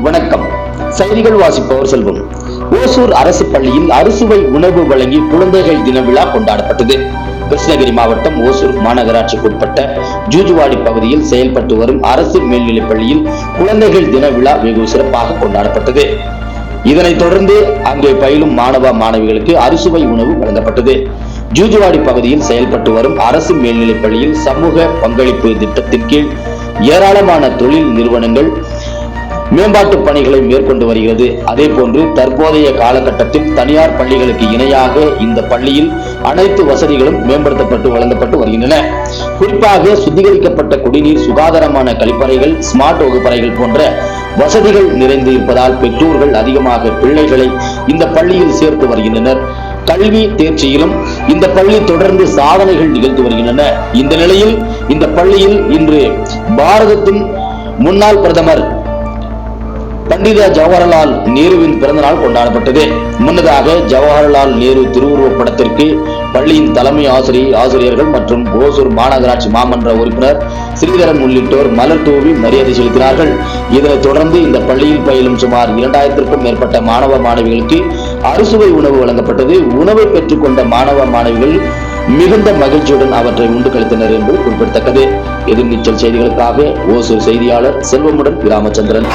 வணக்கம். செய்திகள் வாசிப்பவர் செல்வம். ஓசூர் அரசு பள்ளியில் அறுசுவை உணவு வழங்கி குழந்தைகள் தின விழா கொண்டாடப்பட்டது. கிருஷ்ணகிரி மாவட்டம் ஓசூர் மாநகராட்சிக்குட்பட்ட ஜூஜுவாடி பகுதியில் செயல்பட்டு வரும் அரசு மேல்நிலைப் பள்ளியில் குழந்தைகள் தின விழா வெகு சிறப்பாக கொண்டாடப்பட்டது. இதனைத் தொடர்ந்து அங்கே பயிலும் மாணவ மாணவிகளுக்கு அறுசுவை உணவு வழங்கப்பட்டது. ஜூஜுவாடி பகுதியில் செயல்பட்டு வரும் அரசு மேல்நிலைப் பள்ளியில் சமூக பங்களிப்பு திட்டத்தின் கீழ் ஏராளமான தொழில் நிறுவனங்கள் மேம்பாட்டு பணிகளை மேற்கொண்டு வருகிறது. அதே போன்று தற்போதைய காலகட்டத்தில் தனியார் பள்ளிகளுக்கு இணையாக இந்த பள்ளியில் அனைத்து வசதிகளும் மேம்படுத்தப்பட்டு வழங்கப்பட்டு வருகின்றன. குறிப்பாக சுத்திகரிக்கப்பட்ட குடிநீர் சுகாதாரமான கழிப்பறைகள் ஸ்மார்ட் வகுப்பறைகள் போன்ற வசதிகள் நிறைந்து இருப்பதால் பெற்றோர்கள் அதிகமாக பிள்ளைகளை இந்த பள்ளியில் சேர்த்து வருகின்றனர். கல்வி தேர்ச்சியிலும் இந்த பள்ளி தொடர்ந்து சாதனைகள் நிகழ்த்து வருகின்றன. இந்த நிலையில் இந்த பள்ளியில் இன்று பாரதத்தின் முன்னாள் பிரதமர் பண்டித ஜவஹர்லால் நேருவின் பிறந்தநாள் கொண்டாடப்பட்டது. முன்னதாக ஜவஹர்லால் நேரு திருவுருவப் படத்திற்கு பள்ளியின் தலைமை ஆசிரியர் ஆசிரியர்கள் மற்றும் ஓசூர் மாநகராட்சி மாமன்ற உறுப்பினர் ஸ்ரீதரன் உள்ளிட்டோர் மலர் தூவி மரியாதை செலுத்தினார்கள். இதனைத் தொடர்ந்து இந்த பள்ளியில் பயிலும் சுமார் இரண்டாயிரத்திற்கும் மேற்பட்ட மாணவ மாணவிகளுக்கு அறுசுவை உணவு வழங்கப்பட்டது. உணவை பெற்றுக்கொண்ட மாணவ மாணவிகள் மிகுந்த மகிழ்ச்சியுடன் அவற்றை உண்டு கழித்தனர் என்பது குறிப்பிடத்தக்கது. எதிர்நீச்சல் செய்திகளுக்காக ஓசூர் செய்தியாளர் செல்வமுடன் ராமச்சந்திரன்